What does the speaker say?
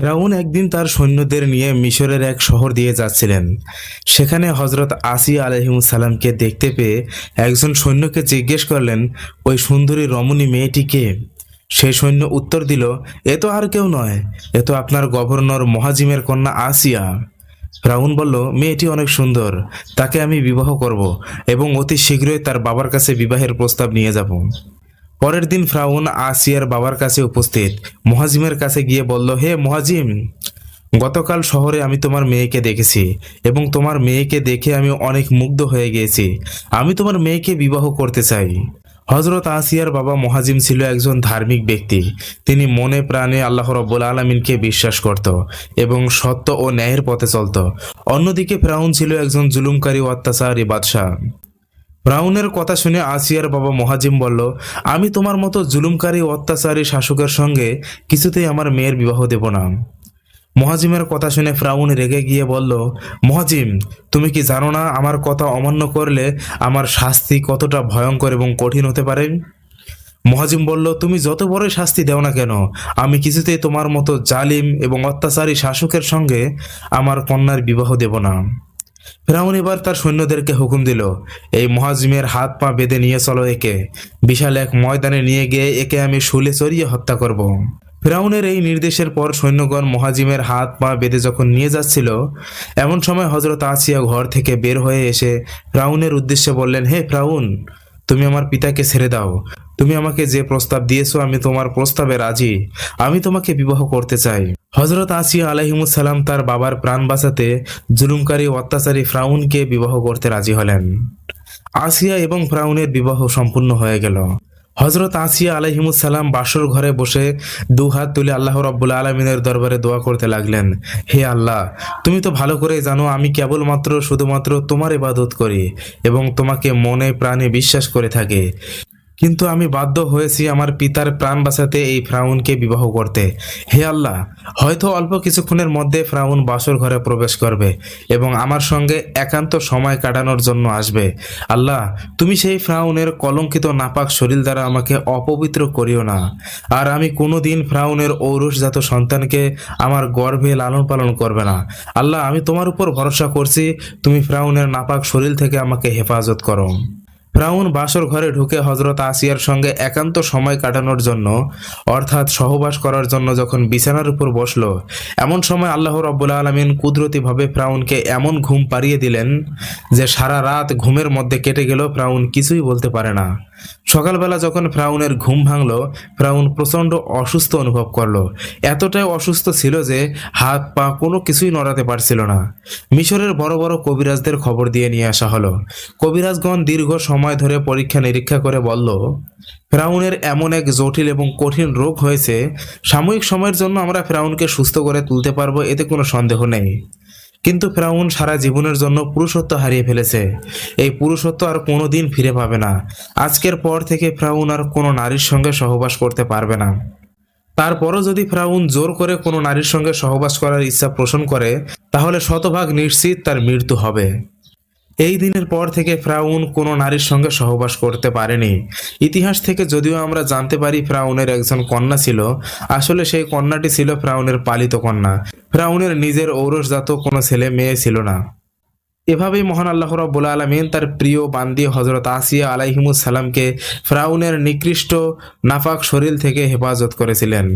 ফেরাউন একদিন তার সৈন্যদের নিয়ে মিশরের এক শহর দিয়ে যাচ্ছিলেন। সেখানে হজরত আসি আলহিমসাল্লামকে দেখতে পেয়ে একজন সৈন্যকে জিজ্ঞেস করলেন, ওই সুন্দরী রমণী মেয়েটিকে সেই সৈন্য উত্তর দিল, এ তো আর কেউ নয়, এ তো আপনার গভর্নর মহাজিমের কন্যা আসিয়া। রাউন বলল, মেয়েটি অনেক সুন্দর, তাকে আমি বিবাহ করব এবং অতি শীঘ্রই তার বাবার কাছে বিবাহের প্রস্তাব নিয়ে যাব। পরের দিন ফ্রাউন আসিয়ার বাবার কাছে উপস্থিত। মহাজিমের কাছে গিয়ে বলল, হে মহাজিম, গতকাল শহরে আমি তোমার মেয়েকে দেখেছি এবং তোমার মেয়েকে দেখে আমি অনেক মুগ্ধ হয়ে গিয়েছি। আমি তোমার মেয়েকে বিবাহ করতে চাই। হজরত আসিয়ার বাবা মহাজিম ছিল একজন ধার্মিক ব্যক্তি। তিনি মনে প্রাণে আল্লাহ রব্বুল আলমিনকে বিশ্বাস করত এবং সত্য ও ন্যায়ের পথে চলত। অন্যদিকে ফ্রাউন ছিল একজন জুলুমকারী অত্যাচারী বাদশাহ। ব্রাউনের কথা শুনে আসিয়ার বাবা মহাজিম বলল, আমি তোমার মতো জুলুমকারী, অত্যাচারী শাসকের সঙ্গে কিছুতেই আমার মেয়ের বিবাহ দেব না। মহাজিমের কথা শুনে ফ্রাউন রেগে গিয়ে বলল, মহাজিম, তুমি কি জানো না আমার কথা অমান্য করলে আমার শাস্তি কতটা ভয়ঙ্কর এবং কঠিন হতে পারে? মহাজিম বলল, তুমি যত বড় শাস্তি দেও না কেন, আমি কিছুতেই তোমার মতো জালিম এবং অত্যাচারী শাসকের সঙ্গে আমার কন্যার বিবাহ দেব না। ফেরাউন এবার তার সৈন্যদেরকে হুকুম দিল, এই মহাজিমের হাত পা বেঁধে নিয়ে চলো একে। বিশাল এক ময়দানে নিয়ে গিয়ে একে আমি শুলে চড়িয়ে হত্যা করব। ফেরাউনের এই নির্দেশের পর সৈন্যগণ মহাজিমের হাত পা বেঁধে যখন নিয়ে যাচ্ছিল, এমন সময় হজরত আসিয়া ঘর থেকে বের হয়ে এসে ফ্রাউনের উদ্দেশ্যে বললেন, হে ফ্রাউন, তুমি আমার পিতাকে ছেড়ে দাও। তুমি আমাকে যে প্রস্তাব দিয়েছ, আমি তোমার প্রস্তাবে রাজি। আমি তোমাকে বিবাহ করতে চাই। হজরত আসিয়া আলহিমুসাল্লাম তার বাবার প্রাণ বাঁচাতে জুলুমকারী অত্যাচারী ফ্রাউনকে বিবাহ করতে রাজি হলেন। আসিয়া এবং ফ্রাউনের বিবাহ সম্পূর্ণ হয়ে গেল। হজরত আসিয়া আলহিমুসাল্লাম বাসর ঘরে বসে দু হাত তুলে আল্লাহ রব্বুল আলমিনের দরবারে দোয়া করতে লাগলেন, হে আল্লাহ, তুমি তো ভালো করে জানো আমি কেবলমাত্র, শুধুমাত্র তোমার ইবাদত করি এবং তোমাকে মনে প্রাণে বিশ্বাস করে থাকি। কিন্তু আমি বাধ্য হয়েছি আমার পিতার প্রাণ বাঁচাতে এই ফ্রাউনকে বিবাহ করতে। হে আল্লাহ, হয়তো অল্প কিছুক্ষণের মধ্যে ফ্রাউন বাসর ঘরে প্রবেশ করবে এবং আমার সঙ্গে একান্ত সময় কাটানোর জন্য আসবে। আল্লাহ, তুমি সেই ফ্রাউনের কলঙ্কিত নাপাক শরীর দ্বারা আমাকে অপবিত্র করিও না। আর আমি কোনোদিন ফ্রাউনের ঔরসজাত সন্তানকে আমার গর্ভে লালন পালন করবে না। আল্লাহ, আমি তোমার উপর ভরসা করছি, তুমি ফ্রাউনের নাপাক শরীর থেকে আমাকে হেফাজত করো। ফ্রাউন বাসর ঘরে ঢুকে হজরত আসিয়ার সঙ্গে একান্ত সময় কাটানোর জন্য, অর্থাৎ সহবাস করার জন্য যখন বিছানার উপর বসল, এমন সময় আল্লাহ রব্বুল আলমিন কুদরতিভাবে ফ্রাউনকে এমন ঘুম পাড়িয়ে দিলেন যে সারা রাত ঘুমের মধ্যে কেটে গেল ফ্রাউন কিছুই বলতে পারে না। সকালবেলা যখন ফ্রাউনের ঘুম ভাঙলো ফ্রাউন প্রচণ্ড অসুস্থ অনুভব করল। এতটাই অসুস্থ ছিল যে হাত পা কোনো কিছুই নড়াতে পারছিল না। মিশরের বড় বড় কবিরাজদের খবর দিয়ে নিয়ে আসা হলো। কবিরাজগণ দীর্ঘ সময় ধরে পরীক্ষা নিরীক্ষা করে বলল, ফ্রাউনের এমন এক জটিল এবং কঠিন রোগ হয়েছে, সাময়িক সময়ের জন্য আমরা ফ্রাউনকে সুস্থ করে তুলতে পারব, এতে কোনো সন্দেহ নেই। কিন্তু ফেরাউন সারা জীবনের জন্য পুরুষত্ব হারিয়ে ফেলেছে। এই পুরুষত্ব আর কোনোদিন ফিরে পাবে না। আজকের পর থেকে ফ্রাউন আর কোনো নারীর সঙ্গে সহবাস করতে পারবে না। তারপরও যদি ফ্রাউন জোর করে কোনো নারীর সঙ্গে সহবাস করার ইচ্ছা পোষণ করে, তাহলে শতভাগ নিশ্চিত তার মৃত্যু হবে। এই দিনের পর থেকে ফ্রাউন কোনো নারীর সঙ্গে সহবাস করতে পারেনি। ইতিহাস থেকে যদিও আমরা জানতে পারি ফ্রাউনের একজন কন্যা ছিল, আসলে সেই কন্যাটি ছিল ফ্রাউনের পালিত কন্যা। ফ্রাউনের নিজের ঔরসজাত কোনো ছেলে মেয়ে ছিল না। এভাবেই মহান আল্লাহ রব্বুল আলমিন তার প্রিয় বান্দি হজরত আসিয়া আলাইহিমুস সালামকে ফ্রাউনের নিকৃষ্ট, নাফাক শরীর থেকে হেফাজত করেছিলেন।